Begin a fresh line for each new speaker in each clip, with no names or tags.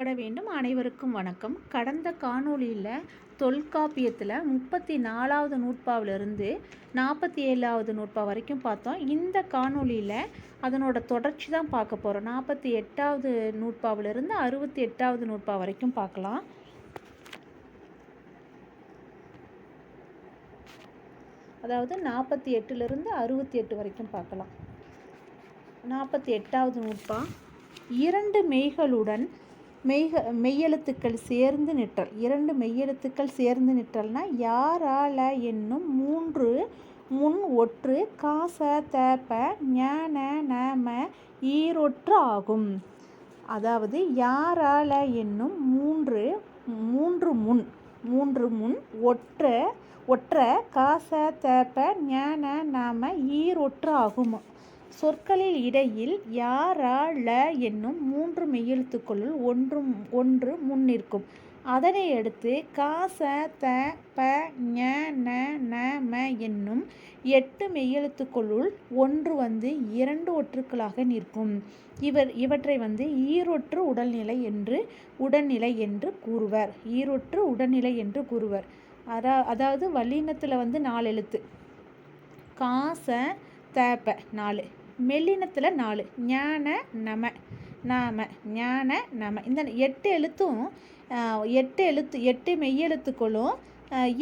பட வேண்டும். அனைவருக்கும் வணக்கம். கடந்த காணொளியில் தொல்காப்பியத்தில் முப்பத்தி நாலாவது நூற்பாவிலிருந்து நாற்பத்தி ஏழாவது நூற்பா வரைக்கும் பார்த்தோம். இந்த காணொளியில் அதனோட தொடர்ச்சி தான் பார்க்க போகிறோம் நாற்பத்தி எட்டாவது நூற்பாவிலிருந்து அறுபத்தி எட்டாவது நூற்பா வரைக்கும் பார்க்கலாம். அதாவது நாற்பத்தி எட்டுலேருந்து அறுபத்தி எட்டு வரைக்கும் பார்க்கலாம். நாற்பத்தி எட்டாவது நூற்பா. இரண்டு மெய்களுடன் மெய்க மெய்யெழுத்துக்கள் சேர்ந்து நிற்றல். இரண்டு மெய்யெழுத்துக்கள் சேர்ந்து நிற்றல்னா யாரால என்னும் மூன்று முன் ஒற்று காச தப்ப ஞான நம ஈரொற்று ஆகும். அதாவது யாரால என்னும் மூன்று மூன்று முன் மூன்று முன் ஒற்ற ஒற்ற காச தப்ப ஞான நாம ஈரொற்று ஆகும். சொற்களில் இடையில் யாரா ல என்னும் மூன்று மெய்யெழுத்துக்களுள் ஒன்று ஒன்று முன்னிற்கும் அதனை அடுத்து கா ச த ப ஞ ந ந ம என்னும் எட்டு மெய்யெழுத்துக்களுள் ஒன்று வந்து இரண்டு ஒற்றுக்களாக நிற்கும். இவர் இவற்றை வந்து ஈரொற்று உடல்நிலை என்று உடல்நிலை என்று கூறுவர். ஈரொற்று உடல்நிலை என்று கூறுவர். அதா அதாவது வல்லினத்தில் வந்து நாலு எழுத்து காச தேப்ப நாலு. மெல்லினத்தில் நாலு. ஞான நம நாம ஞான நம. இந்த எட்டு எழுத்தும் எட்டு எழுத்து எட்டு மெய்யெழுத்துக்களும்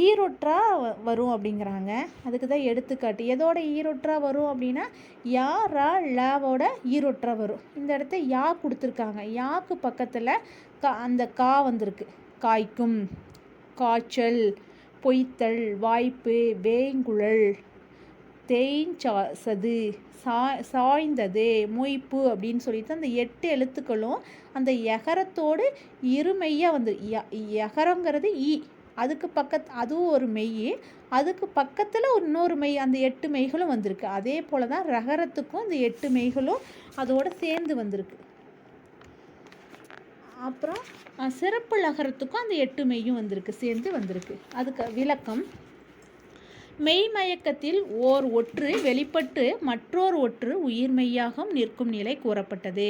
ஈரொற்றா வரும் அப்படிங்கிறாங்க. அதுக்கு தான் எடுத்துக்காட்டு. எதோட ஈரொற்றா வரும் அப்படின்னா யா ரா லாவோட ஈரொற்றா வரும். இந்த இடத்த யா கொடுத்துருக்காங்க. யாக்கு பக்கத்தில் கா அந்த கா வந்திருக்கு. காய்க்கும் காய்ச்சல் பொய்த்தல் வாய்ப்பு வேங்குழல் தேய்ஞ்சாசது சா சாய்ந்தது மொய்ப்பு அப்படின்னு சொல்லிட்டு அந்த எட்டு எழுத்துக்களும் அந்த எகரத்தோடு இருமையாக வந்து எகரங்கிறது ஈ அதுக்கு பக்கத்து அதுவும் ஒரு மெய் அதுக்கு பக்கத்தில் இன்னொரு மெய் அந்த எட்டு மெய்களும் வந்திருக்கு. அதே போல் தான் ரகரத்துக்கும் இந்த எட்டு மெய்களும் அதோடு சேர்ந்து வந்திருக்கு. அப்புறம் சிறப்பு லகரத்துக்கும் அந்த எட்டு மெய்யும் வந்திருக்கு சேர்ந்து வந்திருக்கு. அதுக்கு விளக்கம் மெய்மயக்கத்தில் ஓர் ஒற்று வெளிப்பட்டு மற்றோர் ஒற்று உயிர்மெய்யாகவும் நிற்கும் நிலை கூறப்பட்டது.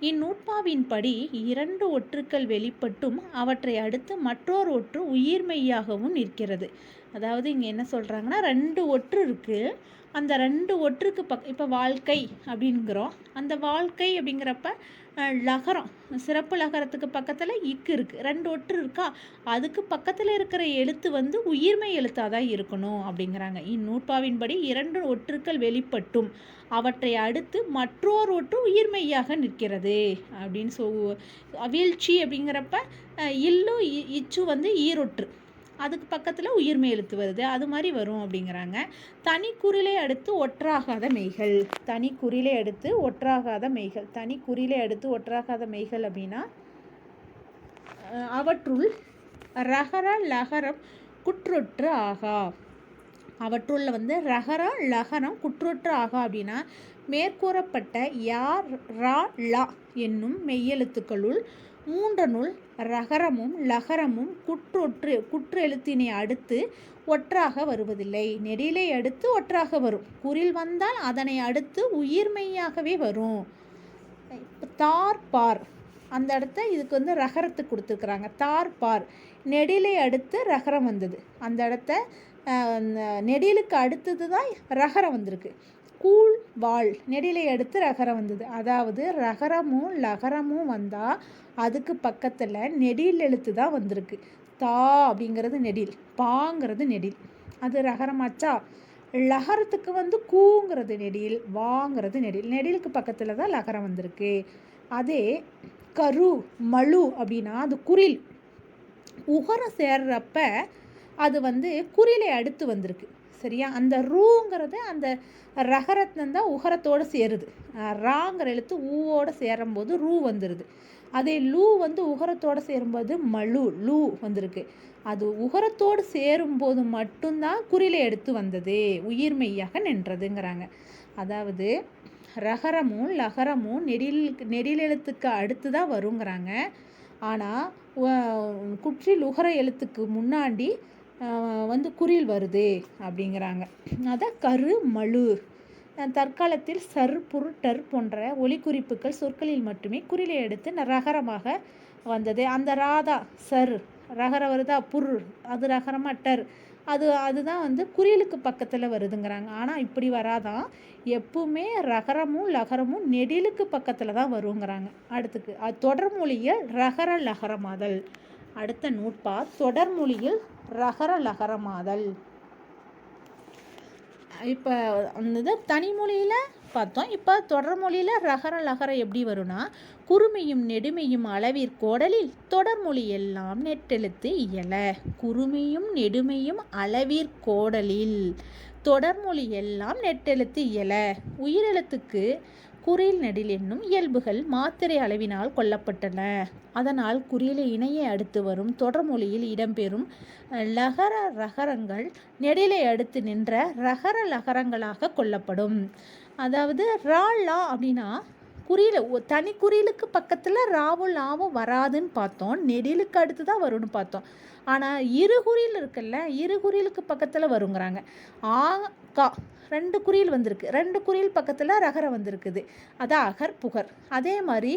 இந்நூட்பாவின்படி இரண்டு ஒற்றுக்கள் வெளிப்பட்டும் அவற்றை அடுத்து மற்றோர் ஒற்று உயிர்மெய்யாகவும் நிற்கிறது. அதாவது இங்கே என்ன சொல்கிறாங்கன்னா ரெண்டு ஒற்று இருக்குது அந்த ரெண்டு ஒற்றுக்கு பக் இப்போ வாழ்க்கை அப்படிங்கிறோம். அந்த வாழ்க்கை அப்படிங்கிறப்ப லகரம். சிறப்பு லகரத்துக்கு பக்கத்தில் இக்கு இருக்குது ரெண்டு ஒற்று இருக்கா? அதுக்கு பக்கத்தில் இருக்கிற எழுத்து வந்து உயிர்மை எழுத்தாக தான் இருக்கணும் அப்படிங்கிறாங்க. இந்நூற்பாவின்படி இரண்டு ஒற்றுக்கள் வெளிப்பட்டும். அவற்றை அடுத்து மற்றோர் ஒற்று உயிர்மையாக நிற்கிறது அப்படின்னு சொ வீழ்ச்சி அப்படிங்கிறப்ப இல்லு இச்சு வந்து ஈரொற்று. அதுக்கு பக்கத்தில் உயிர்மை எழுத்து வருது. அது மாதிரி வரும் அப்படிங்கிறாங்க. தனி குறிலை அடுத்து ஒற்றாகாத மெய்கள் தனி குறிலே அடுத்து ஒற்றாகாத மெய்கள் தனி குறிலை அடுத்து ஒற்றாகாத மெய்கள் அப்படின்னா அவற்றுள் ரகர லகரம் குற்றொற்று ஆகா. அவற்றுள்ள வந்து ரகரம் லகரம் குற்றொற்று ஆகா அப்படின்னா மேற்கூறப்பட்ட யார் ரா லா என்னும் மெய்யெழுத்துக்களுள் மூன்றனுள் ரகரமும் லகரமும் குற்றொற்று குற்றெழுத்தினை அடுத்து ஒற்றாக வருவதில்லை. நெடிலை அடுத்து ஒற்றாக வரும். குறில் வந்தால் அதனை அடுத்து உயிர்மெய்யாகவே வரும். தார் பார். அந்த இடத்த இதுக்கு வந்து ரகரத்துக்கு கொடுத்துருக்குறாங்க. தார் பார். நெடிலை அடுத்து ரகரம் வந்தது. அந்த இடத்த நெடிலுக்கு அடுத்தது தான் ரகரம் வந்திருக்கு. கூழ் வாழ் நெடிலை அடுத்து ரகரம் வந்தது. அதாவது ரகரமும் லகரமும் வந்தால் அதுக்கு பக்கத்தில் நெடில் எழுத்து தான் வந்திருக்கு. தா அப்படிங்கிறது நெடில் பாங்கிறது நெடில். அது ரகரமாச்சா? லகரத்துக்கு வந்து கூங்கிறது நெடில் வாங்கிறது நெடில். நெடிலுக்கு பக்கத்தில் தான் லகரம் வந்திருக்கு. அதே கரு மழு அப்படின்னா அது குரில். உகரம் சேர்றப்ப அது வந்து குறிலை அடுத்து வந்திருக்கு. சரியா? அந்த ரூங்கிறது அந்த ரகரத்னம் தான் உகரத்தோடு சேருது. ராங்கிற எழுத்து ஊவோடு சேரும்போது ரூ வந்துடுது அதே லூ வந்து உகரத்தோடு சேரும்போது மழு லூ வந்திருக்கு. அது உகரத்தோடு சேரும்போது மட்டும்தான் குறிலை எடுத்து வந்தது உயிர்மெய்யாக நின்றதுங்கிறாங்க. அதாவது ரகரமும் லகரமும் நெடில் நெடில் எழுத்துக்கு அடுத்து தான் வருங்கிறாங்க ஆனால் குற்றில் உகர எழுத்துக்கு முன்னாடி வந்து குறில் வருது அப்படிங்கிறாங்க. அதான் கரு மழு. தற்காலத்தில் சர் புரு டர் போன்ற ஒலிக்குறிப்புகள் சொற்களில் மட்டுமே குறிலை எடுத்து ரகரமாக வந்தது. அந்த ராதா சர் ரகர வருதா புர் அது ரகரமா டர். அது அதுதான் வந்து குறியலுக்கு பக்கத்தில் வருதுங்கிறாங்க. ஆனால் இப்படி வராதான் எப்பவுமே ரகரமும் லகரமும் நெடிலுக்கு பக்கத்தில் தான் வருங்கிறாங்க. அடுத்துக்கு அது தொடர்மொழியில் ரகர லகரமாதல். அடுத்த நூற்பா. தொடர்மொழியில் ரகர லகரமாதல். இப்போ அந்த இது தனிமொழியில் பார்த்தோம். இப்போ தொடர்மொழியில் ரகர லகரம் எப்படி வரும்னா குறுமையும் நெடுமையும் அளவிற்கோடலில் தொடர்மொழி எல்லாம் நெட்டெழுத்து இயல. குறுமையும் நெடுமையும் அளவிற்கோடலில் தொடர்மொழி எல்லாம் நெட்டெழுத்து இயல. உயிரெழுத்துக்கு குறியில் நெடில் என்னும் இயல்புகள் மாத்திரை அளவினால் கொல்லப்பட்டன. அதனால் குறியில இணையை அடுத்து வரும் தொடர்மொழியில் இடம்பெறும் லகர ரகரங்கள் நெடிலை அடுத்து நின்ற ரகர லகரங்களாக கொல்லப்படும். அதாவது ரா லா அப்படின்னா குறியில் தனி குறியிலுக்கு பக்கத்தில் ராவும் லாவும் வராதுன்னு பார்த்தோம். நெடிலுக்கு அடுத்து தான் வரும்னு பார்த்தோம். ஆனால் இரு குறியில் இருக்குல்ல இரு குறிலுக்கு பக்கத்தில் வருங்கிறாங்க. ஆ கா ரெண்டு குறியில் வந்திருக்கு. ரெண்டு குறியில் பக்கத்தில் ரகரம் வந்திருக்குது. அது அகர் புகர். அதே மாதிரி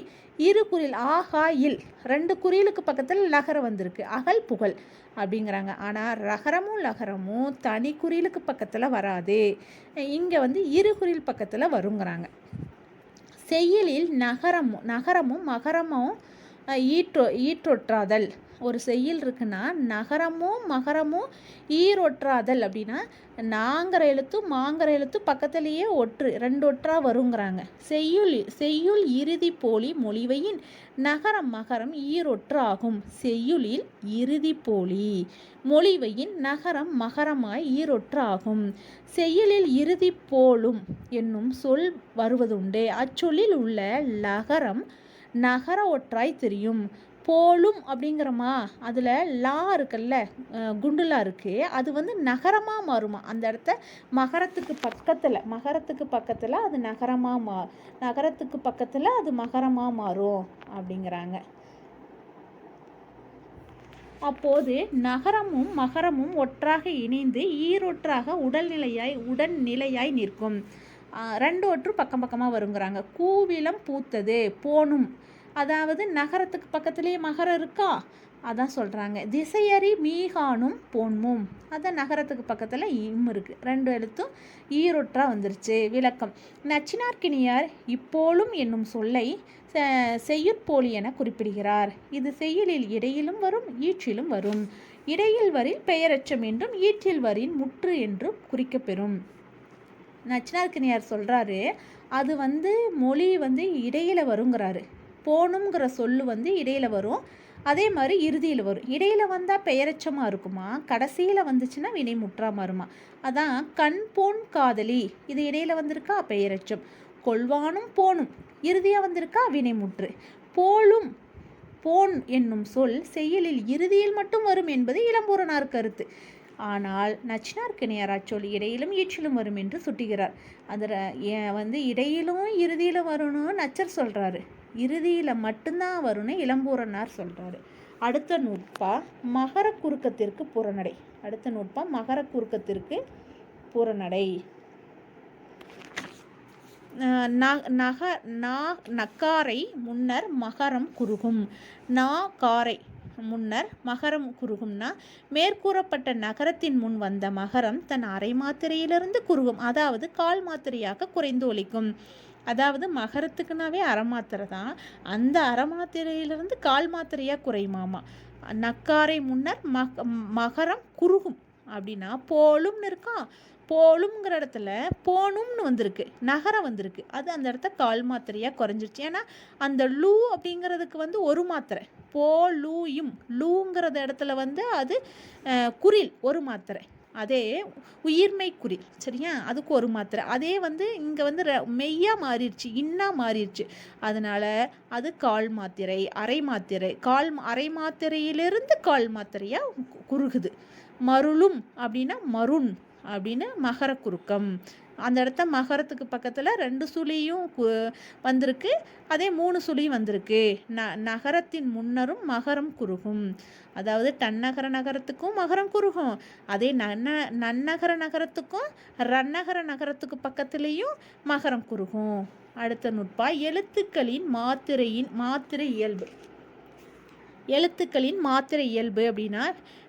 இரு குறில் ஆஹா இல் ரெண்டு குறியிலுக்கு பக்கத்தில் லகரம் வந்திருக்கு. அகல் புகழ் அப்படிங்கிறாங்க. ஆனால் ரகரமும் லகரமும் தனி குறியிலுக்கு பக்கத்தில் வராது. இங்கே வந்து இரு குறில் பக்கத்தில் வருங்கிறாங்க. செய்யுளில் நகரமும் நகரமும் மகரமும் ஈற்றோ ஈற்றொற்றாதல். ஒரு செய்யுள் இருக்குன்னா நகரமும் மகரமும் ஈரொற்றாதல் அப்படின்னா நாங்கிற எழுத்தும் மாங்கிற எழுத்தும் பக்கத்துலேயே ஒற்று ரெண்டு ஒற்றா வருங்கிறாங்க. செய்யுள் செய்யுள் இறுதி போலி மொழிவையின் நகரம் மகரம் ஈரொற்று ஆகும். செய்யுளில் இறுதி போலி மொழிவையின் நகரம் மகரமாய் ஈரொற்று ஆகும். செய்யுளில் இறுதி போலும் என்னும் சொல் வருவதுண்டு. அச்சொல்லில் உள்ள லகரம் நகர ஒற்றாய் தெரியும். போலும் அப்படிங்கிறமா? அதில் லா இருக்குல்ல குண்டுலா இருக்குது அது வந்து நகரமாக மாறுமா? அந்த இடத்த மகரத்துக்கு பக்கத்தில் மகரத்துக்கு பக்கத்தில் அது நகரமாக மா நகரத்துக்கு பக்கத்தில் அது மகரமாக மாறும் அப்படிங்கிறாங்க. அப்போது நகரமும் மகரமும் ஒற்றாக இணைந்து ஈரொற்றாக உடல்நிலையாய் உடல்நிலையாய் நிற்கும். ரெண்டு ஒற்று பக்கம் பக்கமாக வருங்கிறாங்க. கூவிலம் பூத்தது போனும். அதாவது நகரத்துக்கு பக்கத்துலேயே மகரம் இருக்கா? அதான் சொல்கிறாங்க திசையறி மீகானும் பொன்மும். அதான் நகரத்துக்கு பக்கத்தில் இம் இருக்குது ரெண்டு எழுத்தும் ஈரொற்றா வந்துருச்சு. விளக்கம். நச்சினார்கினியார் இப்போலும் என்னும் சொல்லை செய்யுட்போலி என குறிப்பிடுகிறார். இது செய்யுளில் இடையிலும் வரும் ஈற்றிலும் வரும். இடையில் வரில் பெயரச்சம் என்றும் ஈற்றில் வரின் முற்று என்றும் குறிக்கப்பெறும் நச்சினார்கினியார் சொல்கிறாரு அது வந்து மொழி வந்து இடையில் வருங்கிறாரு. போகணுங்கிற சொல்லு வந்து இடையில் வரும். அதே மாதிரி இறுதியில் வரும். இடையில் வந்தால் பெயரச்சமாக இருக்குமா? கடைசியில் வந்துச்சுன்னா வினை முற்றா மாறுமா அதான் கண் போன் காதலி. இது இடையில் வந்திருக்கா? பெயரச்சம். கொள்வானும் போனும். இறுதியாக வந்திருக்கா? வினைமுற்று போலும் போன் என்னும் சொல் செயலில் இறுதியில் மட்டும் வரும் என்பது இளம்பூரனார் கருத்து. ஆனால் நச்சினார்க்கிணையார் அச்சொல் இடையிலும் ஈற்றிலும் வரும் என்று சுட்டுகிறார். அதில் வந்து இடையிலும் இறுதியிலும் வரும்னு நச்சர் சொல்கிறாரு இறுதியில் மட்டும்தான் வரும்னு இளம்பூரனார் சொல்கிறாரு அடுத்த நூற்பா மகர குறுக்கத்திற்கு புறநடை. அடுத்த நூற்பா மகர குறுக்கத்திற்கு புறநடை. நக நா நக்காரை முன்னர் மகரம் குறுகும். நா காரை முன்னர் மகரம் குறுகும்னா மேற்கூறப்பட்ட நகரத்தின் முன் வந்த மகரம் தன் அரை மாத்திரையிலிருந்து குறுகும். அதாவது கால் மாத்திரையாக குறைந்து ஒழிக்கும் அதாவது மகரத்துக்குனாவே அறமாத்திரை தான். அந்த அறமாத்திரையிலிருந்து கால் மாத்திரையாக குறையுமாமா? நக்காரை முன்னர் மக மகரம் குறுகும். அப்படின்னா போலும்னு இருக்கா போலுங்கிற இடத்துல போனும்னு வந்திருக்கு. நகரம் வந்திருக்கு. அது அந்த இடத்த கால் மாத்திரையாக குறைஞ்சிருச்சு. ஏன்னா அந்த லூ அப்படிங்கிறதுக்கு வந்து ஒரு மாத்திரை. போ லூயும். லூங்கிறத இடத்துல வந்து அது குரில் ஒரு மாத்திரை. அதே உயிர்மை குறி சரியா? அதுக்கு ஒரு மாத்திரை. அதே வந்து இங்கே வந்து மெய்யாக மாறிடுச்சு இன்னா மாறிடுச்சு. அதனால் அது கால் மாத்திரை அரை மாத்திரை. கால் அரை மாத்திரையிலிருந்து கால் மாத்திரையாக குறுகுது. மருளும் அப்படின்னா மருண் அப்படின்னு மகர குறுக்கம் அந்த இடத்த மகரத்துக்கு பக்கத்தில் ரெண்டு சுழியும் வந்திருக்கு. அதே மூணு சுழியும் வந்திருக்கு. ந நகரத்தின் முன்னரும் மகரம் குறுகும். அதாவது தன்னகர நகரத்துக்கும் மகரம் குறுகும். அதே நன்ன நன்னகர நகரத்துக்கும் ரன்னகர நகரத்துக்கு பக்கத்துலேயும் மகரம் குறுகும். அடுத்த நுட்பா எழுத்துக்களின் மாத்திரையின் மாத்திரை இயல்பு. எழுத்துக்களின் மாத்திரை இயல்பு அப்படின்னா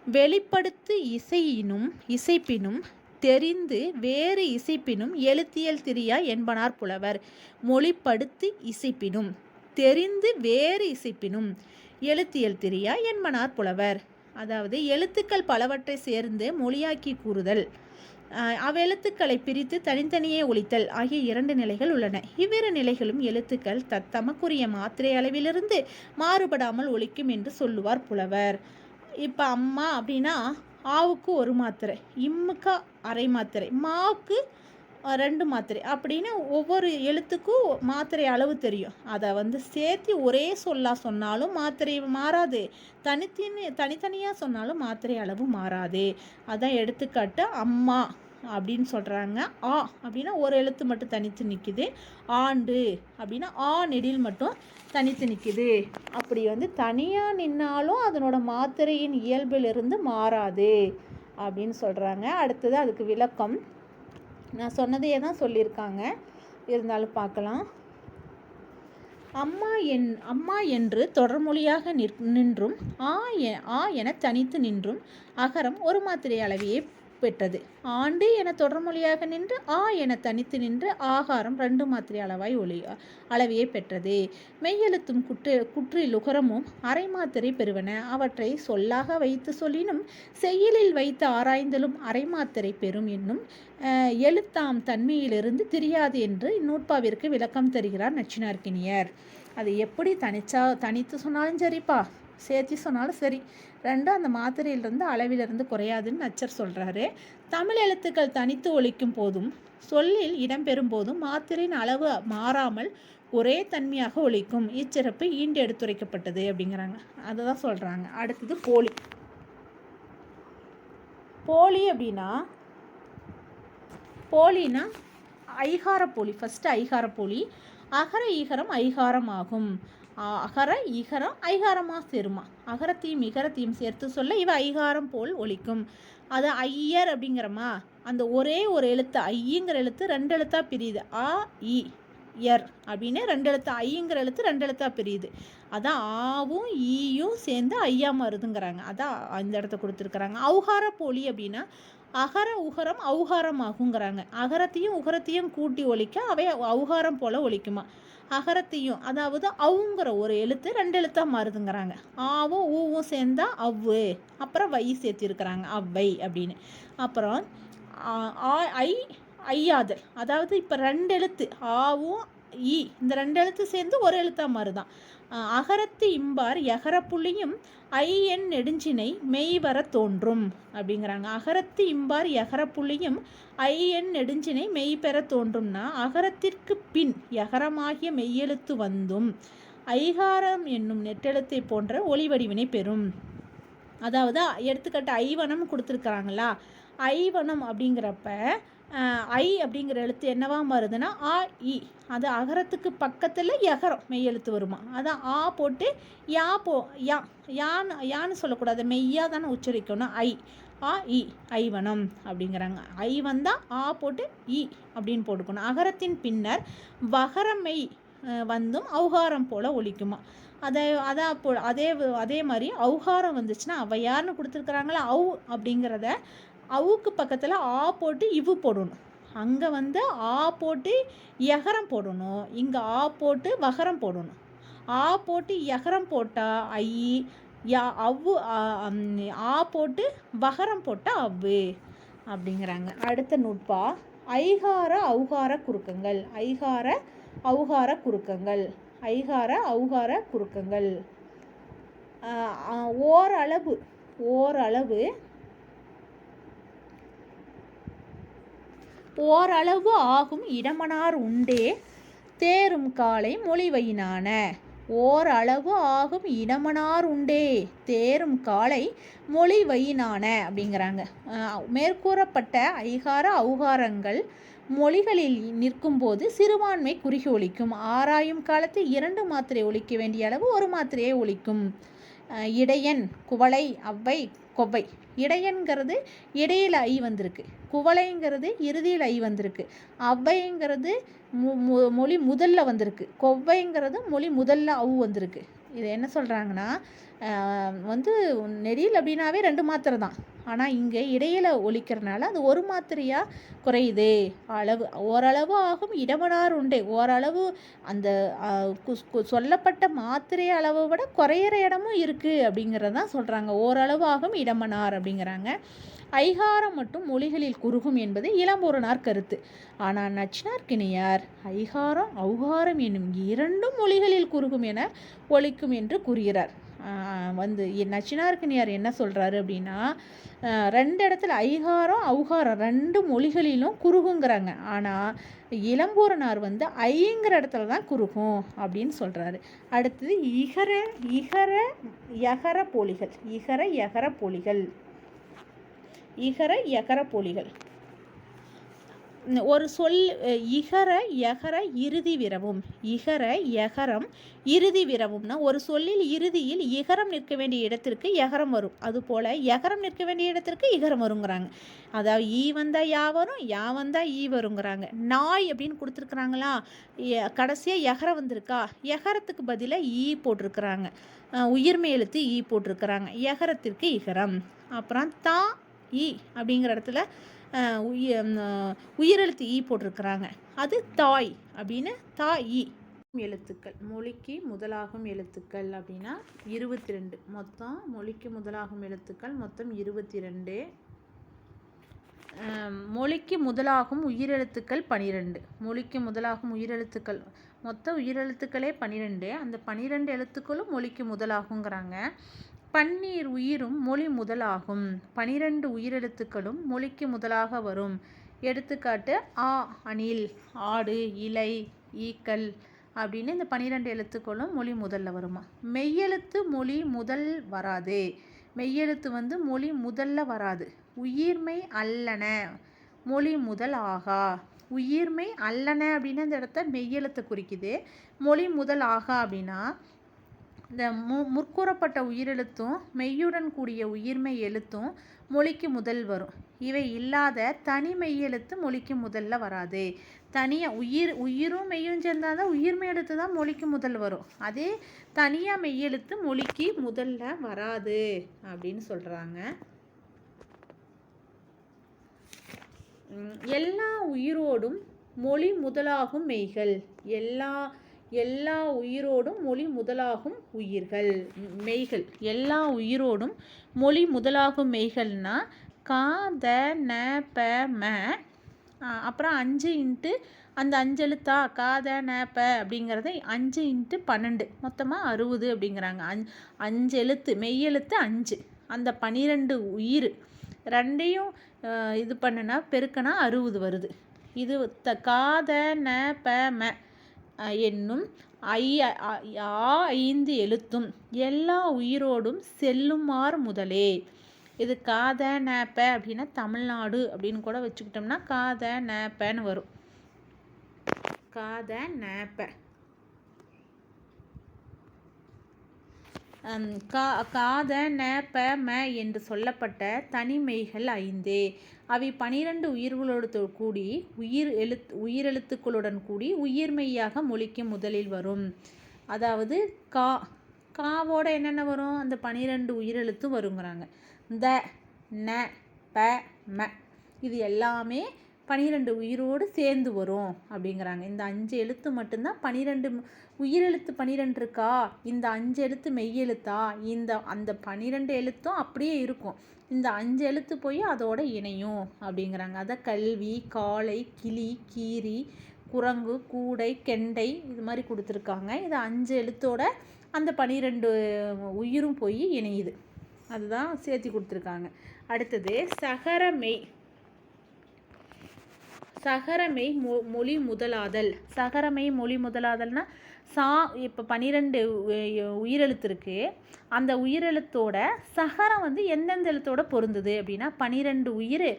வெளிப்படுத்து இசையினும் இசைப்பினும் தெரிந்து வேறு இசைப்பினும் எழுத்தியல் திரியா என்பனார் புலவர். மொழிப்படுத்து இசைப்பினும் தெரிந்து வேறு இசைப்பினும் எழுத்தியல் திரியா என்பனார் புலவர். அதாவது எழுத்துக்கள் பலவற்றை சேர்ந்து மொழியாக்கி கூறுதல். அவ்வெழுத்துக்களை பிரித்து தனித்தனியே ஒழித்தல் ஆகிய இரண்டு நிலைகள் உள்ளன. இவ்விரு நிலைகளும் எழுத்துக்கள் தத்தமக்குரிய மாத்திரை அளவிலிருந்து மாறுபடாமல் ஒழிக்கும் என்று சொல்லுவார் புலவர். இப்போ அம்மா அப்படின்னா ஆவுக்கு ஒரு மாத்திரை இம்முக்கு அரை மாத்திரை மாவுக்கு ரெண்டு மாத்திரை அப்படின்னு ஒவ்வொரு எழுத்துக்கும் மாத்திரை அளவு தெரியும். அதை வந்து சேர்த்து ஒரே சொல்லா சொன்னாலும் மாத்திரை மாறாது. தனித்தனி தனித்தனியாக சொன்னாலும் மாத்திரை அளவு மாறாது. அதான் எடுத்துக்காட்டு அம்மா. அப்படின்னு சொல்கிறாங்க ஆ அப்படின்னா ஒரு எழுத்து மட்டும் தனித்து நிற்கிது ஆண்டு அப்படின்னா ஆ நெடில் மட்டும் தனித்து நிற்கிது அப்படி வந்து தனியாக நின்னாலும் அதனோட மாத்திரையின் இயல்பிலிருந்து மாறாது அப்படின்னு சொல்கிறாங்க அடுத்தது அதுக்கு விளக்கம். நான் சொன்னதையே தான் சொல்லியிருக்காங்க. இருந்தாலும் பார்க்கலாம். அம்மா என் அம்மா என்று தொடர்மொழியாக நிற் நின்றும் ஆ எ ஆ என தனித்து நின்றும் அகரம் ஒரு மாத்திரை அளவையே பெற்றது. ஆண்டு என தொடர்மொழியாக நின்று ஆ என தனித்து நின்று ஆகாரம் ரெண்டு மாத்திரை அளவாய் ஒளி அளவையே பெற்றது. மெய்யெழுத்தும் குற்று குற்றிலுகரமும் அரை மாத்திரை பெறுவன. அவற்றை சொல்லாக வைத்து சொல்லினும் செயலில் வைத்து ஆராய்ந்தலும் அரை மாத்திரை பெறும் என்னும் எழுத்தாம் தன்மையிலிருந்து தெரியாது என்று இந்நூற்பாவிற்கு விளக்கம் தருகிறார் நச்சினார்கினியர் அது எப்படி தனிச்சா தனித்து சொன்னாலும் சரிப்பா. சேர்த்து சொன்னாலும் சரி. ரெண்டும் அந்த மாத்திரையிலிருந்து அளவிலிருந்து குறையாதுன்னு நச்சர் சொல்கிறாரு தமிழ் எழுத்துக்கள் தனித்து ஒழிக்கும் போதும் சொல்லில் இடம்பெறும் போதும் மாத்திரையின் அளவு மாறாமல் ஒரே தன்மையாக ஒழிக்கும் இச்சிறப்பு ஈண்டு எடுத்துரைக்கப்பட்டது அப்படிங்கிறாங்க. அதை தான் சொல்கிறாங்க அடுத்தது போலி. போலி அப்படின்னா போலினா ஐகார போலி ஃபஸ்ட்டு ஐகார போலி அகர ஈகரம் ஐகாரம் ஆகும். அகர ஈகரம் ஐகாரமாக சேருமா? அகரத்தையும் இகரத்தையும் சேர்த்து சொல்ல இவ ஐகாரம் போல் ஒலிக்கும். அது ஐயர் அப்படிங்கிறமா? அந்த ஒரே ஒரு எழுத்து ஐங்கிற எழுத்து ரெண்டு எழுத்தாக பிரியுது. ஆ இ யர் அப்படின்னு ரெண்டு எழுத்து ஐங்கிற எழுத்து ரெண்டு எழுத்தாக பிரியுது. அதான் ஆவும் ஈயும் சேர்ந்து ஐயா மருதுங்கிறாங்க. அதான் அந்த இடத்த கொடுத்துருக்குறாங்க. அவுகார போலி அப்படின்னா அகர உகரம் அவுகாரம் ஆகுங்கிறாங்க. அகரத்தையும் உகரத்தையும் கூட்டி ஒழிக்க அவை அவுகாரம் போல ஒலிக்குமா? அகரத்தையும் அதாவது அவுங்கிற ஒரு எழுத்து ரெண்டு எழுத்தாக மாறுதுங்கிறாங்க. ஆவும் ஊவும் சேர்ந்தா அவ்வு அப்புறம் வை சேர்த்திருக்கிறாங்க. அவ்வை அப்படின்னு. அப்புறம் ஆ, ஐ ஐயாதல். அதாவது இப்போ ரெண்டு எழுத்து ஆவும் இ இந்த ரெண்டு எழுத்து சேர்ந்து ஒரு எழுத்தாக மாறுதான். அகரத்து இம்பார் எகர புள்ளியும் ஐ என் நெடுஞ்சினை மெய் வர தோன்றும் அப்படிங்கிறாங்க. அகரத்து இம்பார் எகர புள்ளியும் ஐ என் நெடுஞ்சினை மெய் பெற தோன்றும்னா அகரத்திற்கு பின் எகரமாகிய மெய்யெழுத்து வந்தும். ஐகாரம் என்னும் நெட்டெழுத்தை போன்ற ஒளி வடிவினை பெறும். அதாவது எடுத்துக்காட்டு ஐவனம் கொடுத்துருக்குறாங்களா? ஐவனம் அப்படிங்கிறப்ப ஐ அப்படிங்கிற எழுத்து என்னவா மாறுதுன்னா ஆ இ. அது அகரத்துக்கு பக்கத்தில் எகரம் மெய் எழுத்து வருமா? அதான் ஆ போட்டு யா போ யா யான்னு யான்னு சொல்லக்கூடாது. மெய்யா தானே உச்சரிக்கணும். ஐ. ஆ இ ஐவனம் அப்படிங்கிறாங்க. ஐ வந்தால் ஆ போட்டு இ அப்படின்னு போட்டுக்கணும். அகரத்தின் பின்னர் வகரமெய் வந்தும் அவுகாரம் போல் ஒழிக்குமா அதை அதான் அப்போ அதே அதே மாதிரி அவுகாரம் வந்துச்சுன்னா அவ யாருன்னு கொடுத்துருக்குறாங்களா அவு அப்படிங்கிறத அவுக்கு பக்கத்தில் ஆ போட்டு இவு போடணும். அங்கே வந்து ஆ போட்டு எகரம் போடணும். இங்கே ஆ போட்டு வகரம் போடணும். ஆ போட்டு எகரம் போட்டால் ஐ யா அவ்வு ஆ, போட்டு வகரம் போட்டால் அவ்வு அப்படிங்கிறாங்க. அடுத்த நுட்பா? ஐகார அவுகார குறுக்கங்கள். ஐகார அவுகார குறுக்கங்கள். ஐகார அவுகார குறுக்கங்கள். ஓரளவு ஓரளவு ஓரளவு ஆகும் இடமனார் உண்டே. தேரும் காலை மொழிவையினான. ஓரளவு ஆகும் இடமனார் உண்டே. தேரும் காலை மொழிவையினான அப்படிங்கிறாங்க. மேற்கூறப்பட்ட ஐகார அவுகாரங்கள் மொழிகளில் நிற்கும்போது சிறுபான்மை குறுகி ஒழிக்கும் ஆராயும் காலத்து இரண்டு மாத்திரை ஒழிக்க வேண்டிய அளவு ஒரு மாத்திரையை ஒழிக்கும் இடையன் குவளை அவ்வை கொவ்வை. இடையன்கிறது இடையில் ஐ வந்திருக்கு. குவளைங்கிறது இறுதியில் ஐ வந்திருக்கு. அவ்வைங்கிறது மு மொழி முதல்ல வந்திருக்கு. கொவ்வைங்கிறது மொழி முதல்ல அவு வந்திருக்கு. இது என்ன சொல்கிறாங்கன்னா வந்து நெடியில் அப்படின்னாவே ரெண்டு மாத்திரை தான். ஆனால் இங்கே இடையில் ஒழிக்கிறனால அது ஒரு மாத்திரையாக குறையுது. அளவு ஓரளவு ஆகும் இடமனார் உண்டே. ஓரளவு அந்த சொல்லப்பட்ட மாத்திரை அளவை விட குறையிற இடமும் இருக்குது அப்படிங்கிறதான் சொல்கிறாங்க ஓரளவு ஆகும் இடமனார் அப்படிங்கிறாங்க. ஐகாரம் மட்டும் மொழிகளில் குறுகும் என்பது இளம்பொருனார் கருத்து. ஆனால் நச்சினார்கிணியார் ஐகாரம் ஔகாரம் என்னும் இரண்டும் மொழிகளில் குறுகும் என ஒழிக்கும் என்று கூறுகிறார். வந்து நச்சினார்கனியார் என்ன சொல்கிறாரு அப்படின்னா ரெண்டு இடத்துல ஐகாரம் அவுகாரம் ரெண்டு மொழிகளிலும் குறுகுங்கிறாங்க. ஆனால் இளம்பூரனார் வந்து ஐங்கிற இடத்துல தான் குறுகும் அப்படின்னு சொல்கிறாரு அடுத்தது இகர இகர யகர போலிகள் இகர யகர போலிகள் இகர யகர போலிகள். ஒரு சொல் இகர எகர இறுதி விரவும். இகர எகரம் இறுதி விரவும்னா ஒரு சொல்லில் இறுதியில் இகரம் நிற்க வேண்டிய இடத்திற்கு எகரம் வரும். அதுபோல் எகரம் நிற்க வேண்டிய இடத்திற்கு இகரம் வருங்கிறாங்க. அதாவது ஈ வந்தால் யா வரும் யா வந்தால் ஈ வருங்கிறாங்க. நாய் அப்படின்னு கொடுத்துருக்குறாங்களா? கடைசியாக எகரம் வந்திருக்கா? எகரத்துக்கு பதிலாக ஈ போட்டிருக்கிறாங்க. உயிர்மை எழுத்து ஈ போட்டிருக்கிறாங்க. எகரத்திற்கு இகரம். அப்புறம் தா ஈ அப்படிங்கிற இடத்துல உயிரெழுத்து ஈ போட்டிருக்கிறாங்க. அது தாய் அப்படின்னு தாய் எழுத்துக்கள். மொழிக்கு முதலாகும் எழுத்துக்கள் அப்படின்னா இருபத்தி ரெண்டு மொத்தம் மொழிக்கு முதலாகும் எழுத்துக்கள் மொத்தம் இருபத்தி ரெண்டு மொழிக்கு முதலாகும் உயிரெழுத்துக்கள் பனிரெண்டு. மொழிக்கு முதலாகும் உயிரெழுத்துக்கள் மொத்த உயிரெழுத்துக்களே பனிரெண்டு. அந்த பனிரெண்டு எழுத்துக்களும் மொழிக்கு முதலாகுங்கிறாங்க. பன்னீர் உயிரும் மொழி முதலாகும். பனிரெண்டு உயிரெழுத்துக்களும் மொழிக்கு முதலாக வரும். எடுத்துக்காட்டு ஆ அணில் ஆடு இலை ஈக்கல் அப்படின்னு இந்த பனிரெண்டு எழுத்துக்களும் மொழி முதல்ல வருமா? மெய்யெழுத்து மொழி முதல் வராது. மெய்யெழுத்து வந்து மொழி முதல்ல வராது. உயிர்மை அல்லன மொழி முதல் ஆகா. உயிர்மை அல்லன அப்படின்னு அந்த இடத்த மெய்யெழுத்தை குறிக்குது. மொழி முதல் ஆகா அப்படின்னா இந்த மு முற்கூறப்பட்ட உயிரெழுத்தும் மெய்யுடன் கூடிய உயிர்மெய் எழுத்தும் மொழிக்கு முதல் வரும். இவை இல்லாத தனி மெய்யெழுத்து மொழிக்கு முதல்ல வராது. தனியாக உயிர் உயிரும் மெய்யும் சேர்ந்தால் தான் உயிர்மெய் எழுத்து தான் மொழிக்கு முதல் வரும். அதே தனியாக மெய்யெழுத்து மொழிக்கு முதல்ல வராது அப்படின்னு சொல்கிறாங்க எல்லா உயிரோடும் மொழி முதலாகும் மெய்கள். எல்லா எல்லா உயிரோடும் மொழி முதலாகும் உயிர்கள். மெய்கள். எல்லா உயிரோடும் மொழி முதலாகும் மெய்கள்னா கா த ந ப ம. அப்புறம் அஞ்சு இன்ட்டு அந்த அஞ்செழுத்தா காத ந ப அப்படிங்கிறத அஞ்சு இன்ட்டு பன்னெண்டு. மொத்தமாக அறுபது அப்படிங்கிறாங்க. அஞ் அஞ்சு எழுத்து மெய்யெழுத்து அஞ்சு. அந்த பனிரெண்டு உயிர் ரெண்டையும் இது பண்ணுனா பெருக்கனா அறுபது வருது. இது த காத ந ப ம. என்னும் ஐ ஆ ஐந்து எழுத்தும் எல்லா உயிரோடும் செல்லுமாறு முதலே. இது காத நேப்ப அப்படின்னா தமிழ்நாடு அப்படின்னு கூட வச்சுக்கிட்டோம்னா காத நேப்பன்னு வரும். காத நேப்ப கா காத நேப்ப ம என்று சொல்லப்பட்ட தனிமைகள் ஐந்தே. அவை பனிரெண்டு உயிர்களோடு கூடி உயிர் எழுத்து உயிரெழுத்துக்களுடன் கூடி உயிர்மெய்யாக மொழிக்கும் முதலில் வரும். அதாவது கா காவோட என்னென்ன வரும்? அந்த பனிரெண்டு உயிரெழுத்து வருங்கிறாங்க. த ந ப ம. இது எல்லாமே பனிரெண்டு உயிரோடு சேர்ந்து வரும் அப்படிங்கிறாங்க. இந்த அஞ்சு எழுத்து மட்டும்தான் பனிரெண்டு உயிரெழுத்து பனிரெண்டு இருக்கா? இந்த அஞ்சு எழுத்து மெய்யெழுத்தா இந்த அந்த பனிரெண்டு எழுத்தும் அப்படியே இருக்கும். இந்த அஞ்சு எழுத்து போய் அதோட இணையும் அப்படிங்கிறாங்க. அதை கல்வி காளை கிளி கீரி குரங்கு கூடை கெண்டை இது மாதிரி கொடுத்துருக்காங்க. இது அஞ்சு எழுத்தோட அந்த பனிரெண்டு உயிரும் போய் இணையுது. அதுதான் சேர்த்து கொடுத்துருக்காங்க. அடுத்தது சகர மெய். மொ மொழி முதலாதல். சகரமெய் மொழி முதலாதல்னா சா இப்போ பன்னிரெண்டு உயிரெழுத்து இருக்குது அந்த உயிரெழுத்தோட சகரம் வந்து எந்தெந்த எழுத்தோட பொருந்துது அப்படின்னா பன்னிரெண்டு உயிர்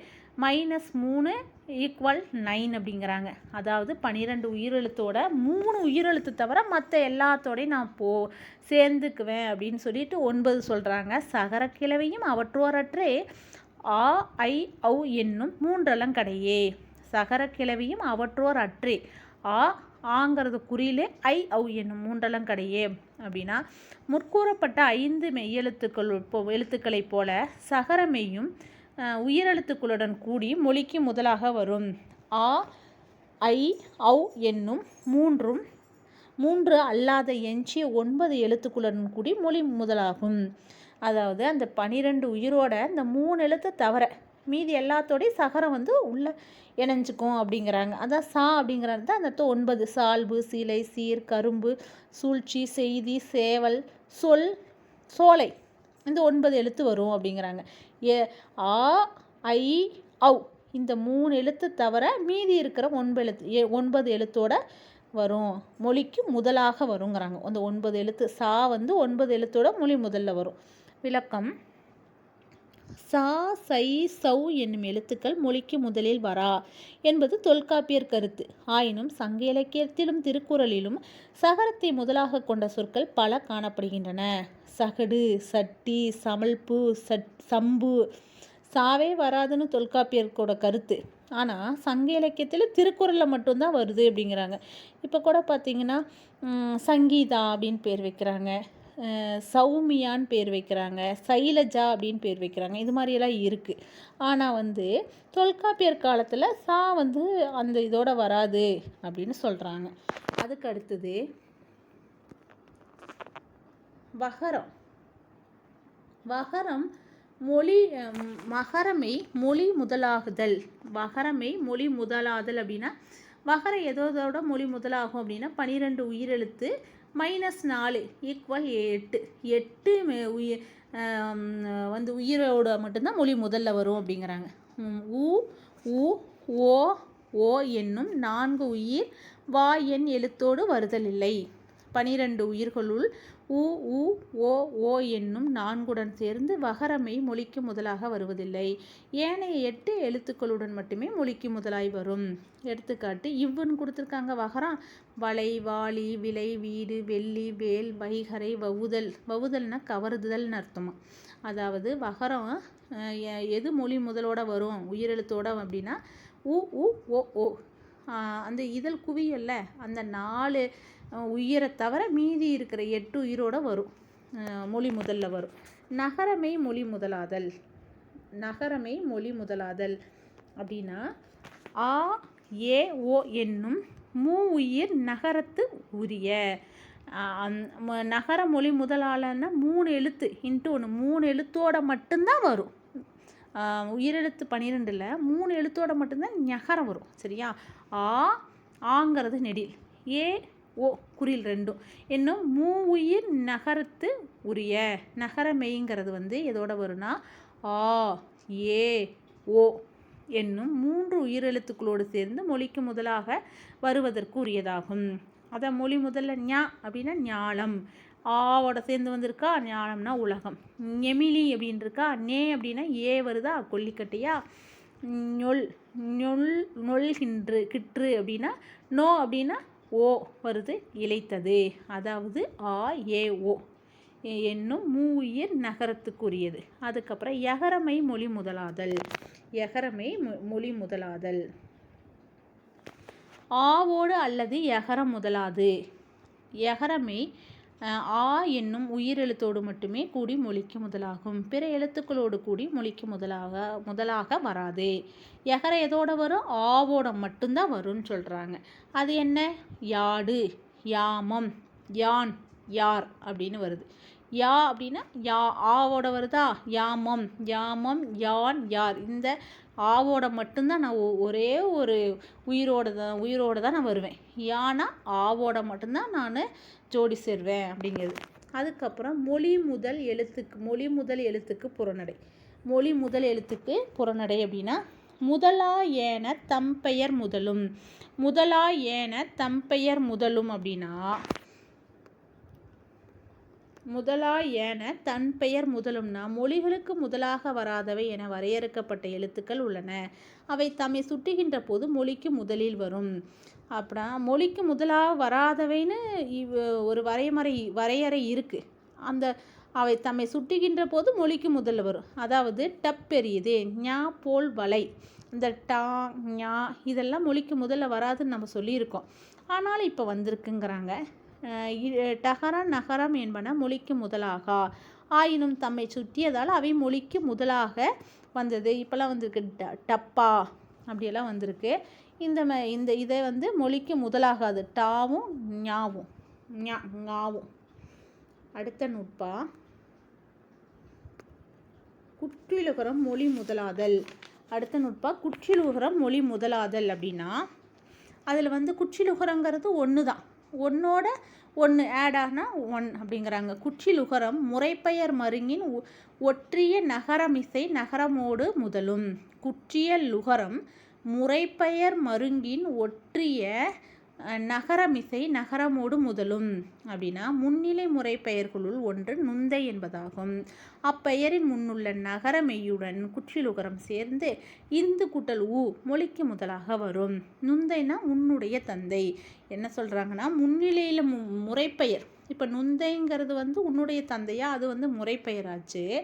மைனஸ் மூணு ஈக்குவல் நைன் அப்படிங்கிறாங்க. அதாவது பன்னிரெண்டு உயிரெழுத்தோட மூணு உயிரெழுத்து தவிர மற்ற எல்லாத்தோடையும் நான் போ சேர்ந்துக்குவேன் அப்படின்னு சொல்லிட்டு ஒன்பது சொல்கிறாங்க சகரக்கிழவையும் அவற்றோரற்றே ஆ ஐ ஔ என்னும் மூன்றெல்லாம் கடையே சகர அவற்றோர் அற்றே ஆ ஆங்கிறது குறியிலே ஐ ஔ என்னும் மூன்றலங்கடையே அப்படின்னா முற்கூறப்பட்ட ஐந்து மெய்யெழுத்துக்கள் இப்போ எழுத்துக்களைப் போல சகரமெய்யும் உயிரெழுத்துக்களுடன் கூடி மொழிக்கு முதலாக வரும். ஆ ஐ ஔ என்னும் மூன்றும் மூன்று அல்லாத எஞ்சிய ஒன்பது எழுத்துக்களுடன் கூடி மொழி முதலாகும். அதாவது அந்த பனிரெண்டு உயிரோட இந்த மூணு எழுத்து தவிர மீதி எல்லாத்தோடையும் சகரம் வந்து உள்ளே இணைஞ்சிக்கும் அப்படிங்கிறாங்க. அதான் சா அப்படிங்கிறது தான் அந்த ஒன்பது சால்பு சிலை சீர் கரும்பு சூழ்ச்சி செய்தி சேவல் சொல் சோலை. இந்த ஒன்பது எழுத்து வரும் அப்படிங்கிறாங்க. ஏ ஆ ஐ ஔ. இந்த மூணு எழுத்து தவிர மீதி இருக்கிற ஒன்பது எழுத்து ஏ ஒன்பது எழுத்தோட வரும். மொழிக்கு முதலாக வருங்கிறாங்க. அந்த ஒன்பது எழுத்து சா வந்து ஒன்பது எழுத்தோட மொழி முதல்ல வரும். விளக்கம். சா சை சௌ என்னும் எழுத்துக்கள் மொழிக்கு முதலில் வரா என்பது தொல்காப்பியர் கருத்து. ஆயினும் சங்க இலக்கியத்திலும் திருக்குறளிலும் சகரத்தை முதலாக கொண்ட சொற்கள் பல காணப்படுகின்றன. சகடு சட்டி சமல்பு சட் சம்பு சாவே வராதுன்னு தொல்காப்பியர்கோட கருத்து. ஆனால் சங்க இலக்கியத்தில் திருக்குறளில் மட்டும்தான் வருது அப்படிங்கிறாங்க. இப்போ கூட பார்த்திங்கன்னா சங்கீதா அப்படின்னு பேர் வைக்கிறாங்க. சௌமியான்னு பேர் வைக்கிறாங்க சைலஜா அப்படின்னு பேர் வைக்கிறாங்க. இது மாதிரியெல்லாம் இருக்குது ஆனால் வந்து தொல்காப்பியர் காலத்தில் சா வந்து அந்த இதோட வராது அப்படின்னு சொல்கிறாங்க அதுக்கு அடுத்தது வகரம் வகரம் மொழி மகரமை மொழி முதலாகுதல். வகரமை மொழி முதலாதல் அப்படின்னா வகர எதோதோட மொழி முதலாகும் அப்படின்னா பனிரெண்டு உயிரெழுத்து மைனஸ் நாலு ஈக்குவல் எட்டு. எட்டு உயிர் வந்து உயிரோட மட்டும்தான் மொழி முதல்ல வரும் அப்படிங்கிறாங்க. உ உ ஓ ஓ என்னும் நான்கு உயிர் வா என் எழுத்தோடு வருதல் இல்லை. பனிரெண்டு உயிர்களுள் உ உ ஓ ஓ என்னும் நான்குடன் சேர்ந்து வகரமை மொழிக்கு முதலாக வருவதில்லை. ஏனைய எட்டு எழுத்துக்களுடன் மட்டுமே மொழிக்கு முதலாய் வரும். எடுத்துக்காட்டு இவ்வுன்னு கொடுத்துருக்காங்க வகரம். வளை வாளி விலை வீடு வெள்ளி வேல் வைகரை வவுதல். வவுதல்னா கவருதல்னு அர்த்தமா. அதாவது வகரம் எது மொழி முதலோட வரும்? உயிரெழுத்தோட அப்படின்னா உ உ ஓ ஓ. அந்த இதழ் குவியல்ல அந்த நாலு உயிரை தவிர மீதி இருக்கிற எட்டு உயிரோட வரும். மொழி முதல்ல வரும். நகரமே மொழி முதலாதல். நகரமே மொழி முதலாதல். அப்படின்னா ஆ ஏ ஓ என்னும் மூ உயிர் நகரத்து உரிய. நகர மொழி முதலாளன்னா மூணு எழுத்து இன்ட்டு ஒன்று மூணு எழுத்தோட மட்டும்தான் வரும். உயிரெழுத்து பன்னிரெண்டில் மூணு எழுத்தோட மட்டும்தான் நகரம் வரும் சரியா? ஆ ஆங்கிறது நெடில். ஏ ஓ குறில் ரெண்டும். இன்னும் மூ உயிர் நகரத்து உரிய. நகர மெய்ங்கிறது வந்து எதோட வரும்னா ஆ ஏ ஓ என்னும் மூன்று உயிரெழுத்துக்களோடு சேர்ந்து மொழிக்கு முதலாக வருவதற்கு உரியதாகும். அதான் மொழி முதல்ல ஞா அப்படின்னா ஞாலம். ஆவோட சேர்ந்து வந்திருக்கா ஞானம்னா உலகம். எமிலி அப்படின்னு இருக்கா நே அப்படின்னா ஏ வருதா கொல்லிக்கட்டையா? நொல் நொல் நொல்கின்று கிற்று அப்படின்னா நோ அப்படின்னா ஓ வருது இழைத்தது. அதாவது ஆ ஏ ஓ என்னும் மூயிர் நகரத்துக்குரியது. அதுக்கப்புறம் எகரமை மொழி முதலாதல். எகரமை மொழி முதலாதல். ஆவோடு அல்லது எகரம் முதலாது. எகரமை ஆ என்னும் உயிரெழுத்தோடு மட்டுமே கூடி மொழிக்கு முதலாகும். பிற எழுத்துக்களோடு கூடி மொழிக்கு முதலாக முதலாக வராது. எகர எதோட வரும்? ஆவோட மட்டும்தான் வரும்னு சொல்கிறாங்க அது என்ன? யாடு யாமம் யான் யார் அப்படின்னு வருது. யா அப்படின்னா யா ஆவோட வருதா? யாமம் யாமம் யான் யார். இந்த ஆவோட மட்டும்தான் நான் ஒரே ஒரு உயிரோட தான் உயிரோடு தான் நான் வருவேன். யானா ஆவோட மட்டும்தான் நான் ஜோடி சேர்வேன் அப்படிங்கிறது. அதுக்கப்புறம் மொழி முதல் எழுத்துக்கு மொழி முதல் எழுத்துக்கு புறநடை. மொழி முதல் எழுத்துக்கு புறநடை அப்படின்னா முதலா ஏன தம்பெயர் முதலும் முதலா ஏன தம்பெயர் முதலும் அப்படின்னா முதலா என தன் பெயர் முதலும்னா மொழிகளுக்கு முதலாக வராதவை என வரையறுக்கப்பட்ட எழுத்துக்கள் உள்ளன. அவை தம்மை சுட்டுகின்ற போது மொழிக்கு முதலில் வரும். அப்படின்னா மொழிக்கு முதலாக வராதவைன்னு ஒரு வரையமறை வரையறை இருக்குது அந்த அவை தம்மை சுட்டுகின்ற போது மொழிக்கு முதல்ல வரும். அதாவது டப் பெரியது ஞா போல் வலை. இந்த டா ஞா இதெல்லாம் மொழிக்கு முதல்ல வராதுன்னு நம்ம சொல்லியிருக்கோம். ஆனாலும் இப்போ வந்திருக்குங்கிறாங்க. டகரம் நகரம் என்பன மொழிக்கு முதலாகா. ஆயினும் தம்மை சுற்றியதால் அவை மொழிக்கு முதலாக வந்தது. இப்போல்லாம் வந்திருக்கு ட டப்பா அப்படியெல்லாம் வந்திருக்கு. இந்த ம இந்த இதை வந்து மொழிக்கு முதலாகாது. டாவும் ஞாவும். ஞா ஞாவும். அடுத்த நுட்பா. குற்றிலுகரம் மொழி முதலாதல். அடுத்த நுட்பா குற்றிலுகரம் மொழி முதலாதல் அப்படின்னா அதில் வந்து குற்றிலுகரங்கிறது ஒன்று தான் ஒன்னோட ஒன்று ஆட் ஆனால் ஒன் அப்படிங்கிறாங்க. குற்றிலுகரம் முறைப்பெயர் மருங்கின் ஒ- ஒற்றிய நகரமிசை நகரமோடு முதலும். குற்றிய லுகரம் முறைப்பெயர் மருங்கின் ஒற்றிய நகரமிசை நகரமோடு முதலும் அப்படின்னா முன்னிலை முறைப்பெயர்களுள் ஒன்று நுந்தை என்பதாகும். அப்பெயரின் முன்னுள்ள நகரமெய்யுடன் குற்றிலுகரம் சேர்ந்து இந்து குட்டல் ஊ மொழிக்கு முதலாக வரும். நுந்தைனா உன்னுடைய தந்தை. என்ன சொல்கிறாங்கன்னா முன்னிலையில் மு முறைப்பெயர். இப்போ நுந்தைங்கிறது வந்து உன்னுடைய தந்தையா? அது வந்து முறைப்பெயராச்சு.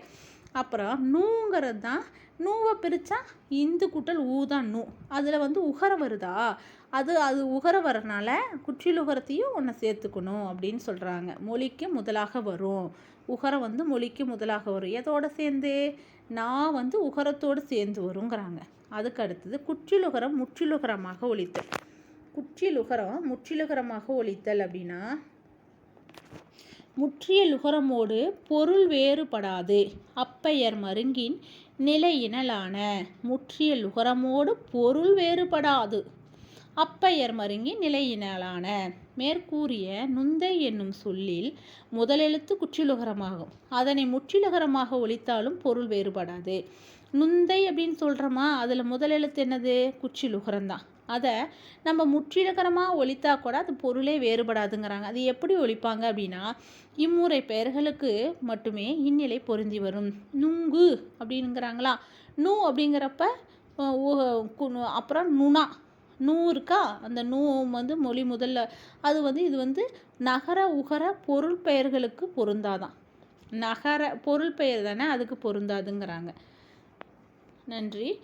அப்புறம் நூங்கிறது தான் நூவை பிரித்தா இந்து கூட்டல் ஊ தான் நூ. அதில் வந்து உகர வருதா? அது அது உகர வரனால குற்றிலுகரத்தையும் ஒன்று சேர்த்துக்கணும் அப்படின்னு சொல்கிறாங்க மொழிக்கு முதலாக வரும். உகரம் வந்து மொழிக்கு முதலாக வரும். எதோடு சேர்ந்து? நான் வந்து உகரத்தோடு சேர்ந்து வருங்கிறாங்க. அதுக்கு அடுத்தது குற்றிலுகரம் முற்றிலுகரமாக ஒழித்தல். குற்றிலுகரம் முற்றிலுகரமாக ஒழித்தல் அப்படின்னா முற்றிய லுகரமோடு பொருள் வேறுபடாது. அப்பெயர் மருங்கின் நிலையினலான முற்றிய லுகரமோடு பொருள் வேறுபடாது. அப்பெயர் மருங்கி நிலையினலான மேற்கூறிய நுந்தை என்னும் சொல்லில் முதலெழுத்து குற்றிலுகரமாகும். அதனை முற்றிலுகரமாக ஒழித்தாலும் பொருள் வேறுபடாது. நுந்தை அப்படின்னு சொல்கிறோமா அதில் முதலெழுத்து என்னது? குற்றிலுகரம்தான். அதை நம்ம முற்றிலுகரமாக ஒழித்தா கூட அது பொருளே வேறுபடாதுங்கிறாங்க. அது எப்படி ஒழிப்பாங்க அப்படின்னா இம்முறை பெயர்களுக்கு மட்டுமே இந்நிலை பொருந்தி வரும். நுங்கு அப்படிங்கிறாங்களா நூ அப்படிங்கிறப்ப அப்புறம் நுணா நூ இருக்கா அந்த நூ வந்து மொழி முதல்ல. அது வந்து இது வந்து நகர உகர பொருள் பெயர்களுக்கு பொருந்தாதான். நகர பொருள் பெயர் தானே அதுக்கு பொருந்தாதுங்கிறாங்க. நன்றி.